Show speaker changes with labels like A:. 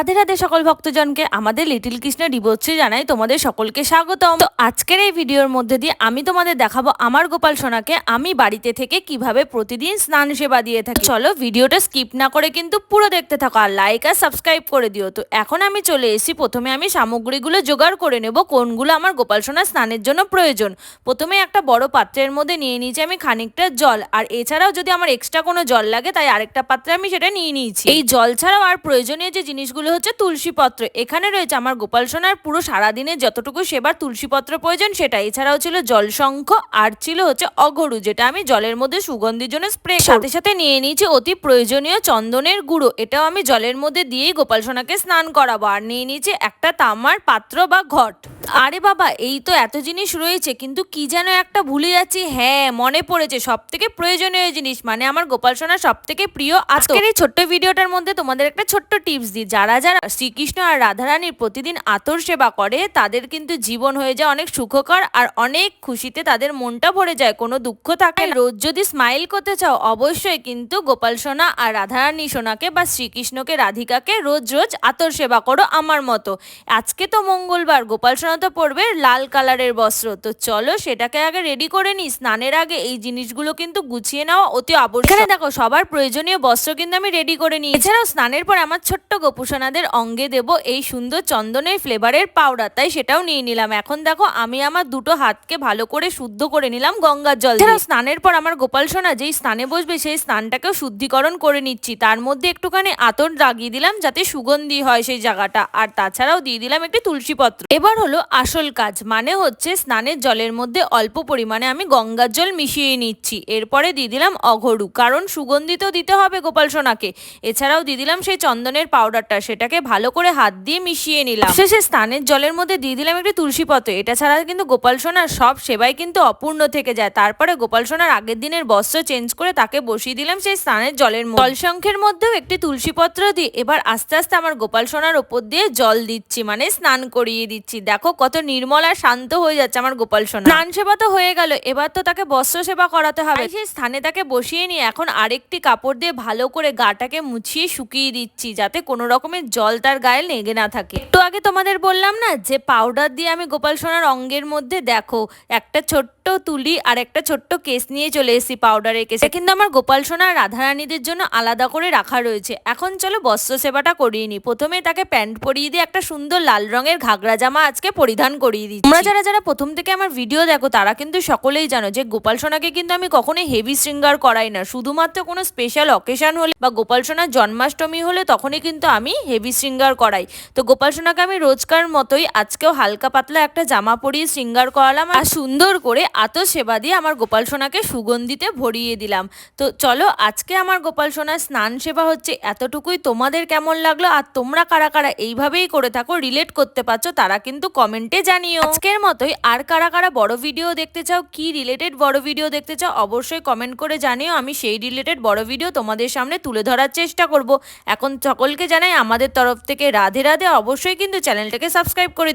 A: রাধে রাধে সকল ভক্তজনকে, আমাদের লিটিল কৃষ্ণ ডিভোর্সে জানাই তোমাদের সকলকে স্বাগতম। তো আজকের এই ভিডিওর মধ্যে দিয়ে আমি তোমাদের দেখাবো আমার গোপাল সোনাকে, আমি বাড়িতে থেকে কীভাবে প্রতিদিন স্নান সেবা দিয়ে থাকি। চলো ভিডিওটা স্কিপ না করে কিন্তু পুরো দেখতে থাকো আর লাইক আর সাবস্ক্রাইব করে দিও। তো এখন আমি চলে এসেছি, প্রথমে আমি সামগ্রীগুলো জোগাড় করে নেব, কোনগুলো আমার গোপাল সোনা স্নানের জন্য প্রয়োজন। প্রথমে একটা বড় পাত্রের মধ্যে নিয়ে নিয়েছি আমি খানিকটা জল, আর এছাড়াও যদি আমার এক্সট্রা কোনো জল লাগে তাই আরেকটা পাত্রে আমি সেটা নিয়ে নিয়েছি। এই জল ছাড়াও আর প্রয়োজনীয় যে জিনিসগুলো হচ্ছে তুলসীপত্র। এখানে রয়েছে আমার গোপাল সোনার পুরো সারাদিনে যতটুকু সেবার তুলসীপত্র প্রয়োজন সেটা এছাড়াও ছিল জলশঙ্খ আর ছিল হচ্ছে অগরু যেটা আমি জলের মধ্যে সুগন্ধির জন্য স্প্রে সাথে সাথে নিয়ে নিয়েছি অতি প্রয়োজনীয় চন্দনের গুঁড়ো, এটাও আমি জলের মধ্যে দিয়েই গোপাল সোনাকে স্নান করাবো। আর নিয়ে নিয়েছি একটা তামার পাত্র বা ঘট। আরে বাবা, এই তো এত জিনিস রয়েছে, কিন্তু কি যেন একটা ভুলে যাচ্ছি। হ্যাঁ মনে পড়েছে সব থেকে প্রয়োজনীয় জিনিস মানে আমার গোপাল সোনার সব থেকে প্রিয় আজকের এই ছোট্ট ভিডিওটার মধ্যে তোমাদের একটা ছোট্ট টিপস দিই, যারা যারা শ্রীকৃষ্ণ আর রাধারানীর প্রতিদিন আতর সেবা করে, তাদের কিন্তু জীবন হয়ে যায় অনেক সুখকর আর অনেক খুশিতে তাদের মনটা ভরে যায়, কোনো দুঃখ থাকে রোজ যদি স্মাইল করতে চাও, অবশ্যই কিন্তু গোপাল সোনা আর রাধারানী সোনাকে বা শ্রীকৃষ্ণকে, রাধিকাকে রোজ রোজ আতর সেবা করো আমার মতো। আজকে তো মঙ্গলবার, গোপাল সোনা তো পরবে লাল কালারের বস্ত্র। তো চলো সেটাকে আগে রেডি করে নি স্নানের আগে এই জিনিসগুলো কিন্তু গুছিয়ে নেওয়া অতি আবশ্যক। দেখো, সবার প্রয়োজনীয় বস্ত্র কিন্তু আমি রেডি করে নিই এছাড়াও স্নানের পর আমার ছোট্ট গোপুসোনাদের অঙ্গে দেব এই সুন্দর চন্দনের ফ্লেভারের পাউডার তাই সেটাও নিয়ে নিলাম। এখন দেখো, আমি আমার দুটো হাতকে ভালো করে শুদ্ধ করে নিলাম গঙ্গার জল এছাড়াও স্নানের পর আমার গোপাল সোনা যেই স্নানে বসবে সেই স্নানটাকেও শুদ্ধিকরণ করে নিচ্ছি। তার মধ্যে একটুখানি আতর লাগিয়ে দিলাম যাতে সুগন্ধি হয় সেই জায়গাটা। আর তাছাড়াও দিয়ে দিলাম একটি তুলসী পত্র। এবার হলো আসল কাজ মানে হচ্ছে স্নানের জলের মধ্যে অল্প পরিমাণে আমি গঙ্গার জল মিশিয়ে নিচ্ছি। এরপরে দিয়ে দিলাম অঘরু, কারণ সুগন্ধি তো দিতে হবে গোপাল সোনাকে। এছাড়াও দিয়ে দিলাম সেই চন্দনের পাউডারটা, সেটাকে ভালো করে হাত দিয়ে মিশিয়ে নিলাম। শেষে স্নানের জলের মধ্যে দিয়ে দিলাম একটি তুলসী পত্র, এটা ছাড়া কিন্তু গোপাল সোনার সব সেবাই কিন্তু অপূর্ণ থেকে যায়। তারপরে গোপাল সোনার আগের দিনের বস্ত্র চেঞ্জ করে তাকে বসিয়ে দিলাম সেই স্নানের জলের জলসংখ্যের মধ্যেও একটি তুলসী পত্র দিয়ে এবার আস্তে আস্তে আমার গোপাল সোনার ওপর দিয়ে জল দিচ্ছি মানে স্নান করিয়ে দিচ্ছি। দেখো কত নির্মল আর শান্ত হয়ে যাচ্ছে আমার গোপাল সোনা। স্নান সেবা তো হয়ে গেল এবার তো তাকে বস্ত্র সেবা করাতে হবে। সেই স্থানে তাকে বসিয়ে নিয়ে এখন আরেকটি কাপড় দিয়ে ভালো করে গাটাকে মুছিয়ে শুকিয়ে দিচ্ছি যাতে কোনো রকমের জল তার গায়ে লেগে না থাকে। একটু আগে তোমাদের বললাম না যে পাউডার দিয়ে আমি গোপাল সোনার অঙ্গের মধ্যে দেখো একটা ছোট্ট তুলি আর একটা ছোট্ট কেস নিয়ে চলে এসেছি পাউডারের কেসে। কিন্তু আমার গোপাল সোনা আর রাধারানীদের জন্য আলাদা করে রাখা রয়েছে। এখন চলো বস্ত্র সেবাটা করিয়ে নিই। প্রথমে তাকে প্যান্ট পরিয়ে দিয়ে একটা সুন্দর লাল রঙের ঘাগরা জামা আজকে পরিধান করিয়ে দিই তোমরা যারা যারা প্রথম থেকে আমার ভিডিও দেখো, তারা কিন্তু সকলেই জানো যে গোপাল সোনাকে কিন্তু আমি কখনোই হেভি শৃঙ্গার করাই না। শুধুমাত্র কোনো স্পেশাল অকেশন হলে বা গোপাল সোনার জন্মাষ্টমী হলে তখনই কিন্তু আমি হেভি শৃঙ্গার করাই। তো গোপাল সোনাকে আমি রোজকার মতোই আজকেও হালকা পাতলা একটা জামা পরিয়ে শৃঙ্গার করালাম আর সুন্দর করে আতর সেবা দিয়ে আমার গোপাল সোনাকে সুগন্ধিতে ভরিয়ে দিলাম। তো চলো, আজকে আমার গোপাল সোনার স্নান সেবা হচ্ছে এতটুকুই। তোমাদের কেমন লাগল আর তোমরা কারা কারা এইভাবেই করে থাকো রিলেট করতে পারছ তারা কিন্তু কমেন্টে জানিও। আজকের মতোই আর কারা কারা বড় ভিডিও দেখতে চাও, কি রিলেটেড বড় ভিডিও দেখতে চাও অবশ্যই কমেন্ট করে জানিও। আমি সেই রিলেটেড বড় ভিডিও তোমাদের সামনে তুলে ধরার চেষ্টা করব। এখন সকলকে জানাই আমাদের তরফ থেকে রাধে রাধে। অবশ্যই কিন্তু চ্যানেলটাকে সাবস্ক্রাইব করে